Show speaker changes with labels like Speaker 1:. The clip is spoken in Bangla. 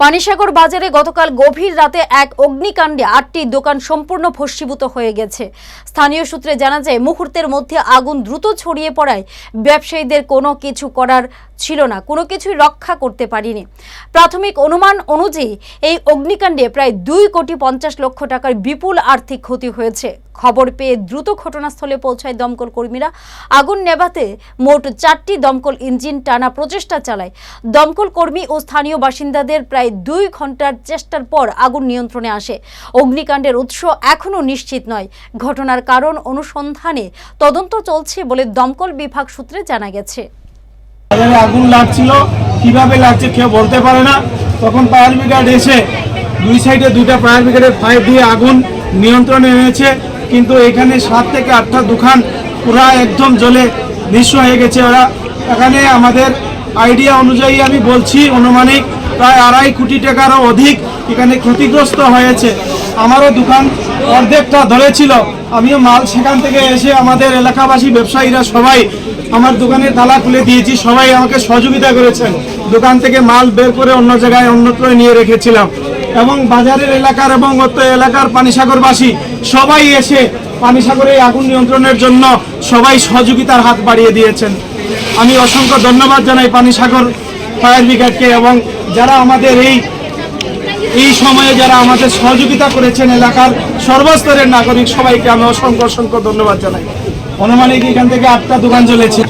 Speaker 1: পানিসাগর বাজারে গতকাল গভীর রাতে এক অগ্নিকাণ্ডে আটটি দোকান সম্পূর্ণ ভস্মীভূত হয়ে গেছে। স্থানীয় সূত্রে জানা যায়, মুহূর্তের মধ্যে আগুন দ্রুত ছড়িয়ে পড়ায় ব্যবসায়ীদের কোনো কিছু করার ছিল না, কোনো কিছুই রক্ষা করতে পারিনি। প্রাথমিক অনুমান অনুযায়ী, এই অগ্নিকাণ্ডে প্রায় দুই কোটি পঞ্চাশ লক্ষ টাকার বিপুল আর্থিক ক্ষতি হয়েছে। খবর পেয়ে দ্রুত ঘটনাস্থলে পৌঁছায় দমকল কর্মীরা। আগুন নেভাতে মোট চারটি দমকল ইঞ্জিন টানা প্রচেষ্টা চালায়। দমকল কর্মী ও স্থানীয় বাসিন্দাদের প্রায় দুই ঘণ্টার চেষ্টার পর আগুন নিয়ন্ত্রণে আসে। অগ্নিকাণ্ডের উৎস এখনও নিশ্চিত নয়। ঘটনার কারণ অনুসন্ধানে তদন্ত চলছে বলে দমকল বিভাগ সূত্রে জানা গেছে।
Speaker 2: আগুন লাগছিল, কীভাবে লাগছে কেউ বলতে পারে না। তখন ফায়ার ব্রিগেড এসে দুই সাইডে দুইটা ফায়ার ব্রিগেডের পাইপ দিয়ে আগুন নিয়ন্ত্রণে এনেছে। কিন্তু এখানে সাত থেকে আটটা দোকান পুরা একদম জলে নিঃস্ব হয়ে গেছে ওরা। এখানে আমাদের আইডিয়া অনুযায়ী আমি বলছি, অনুমানিক প্রায় আড়াই কোটি টাকারও অধিক এখানে ক্ষতিগ্রস্ত হয়েছে। আমারও দোকান অর্ধেকটা ধরেছিল। আমিও মাল সেখান থেকে এসে আমাদের এলাকাবাসী, ব্যবসায়ীরা সবাই আমার দোকানের তালা খুলে দিয়েছি, সবাই আমাকে সহযোগিতা করেছেন। দোকান থেকে মাল বের করে অন্য জায়গায় অন্যত্র নিয়ে রেখেছিলাম। এবং বাজারের এলাকার এবং অত এলাকার পানিসাগরবাসী সবাই এসে পানিসাগরে আগুন নিয়ন্ত্রণের জন্য সবাই সহযোগিতার হাত বাড়িয়ে দিয়েছেন। আমি অসংখ্য ধন্যবাদ জানাই পানিসাগর ফায়ার ব্রিগেডকে এবং যারা আমাদের এই এই সময়ে যারা আমাদের সহযোগিতা করেছেন এলাকার সর্বস্তরের নাগরিক সবাইকে আমি অসংখ্য অসংখ্য ধন্যবাদ জানাই। অনুমানিক এখান থেকে আটটা দোকান চলেছে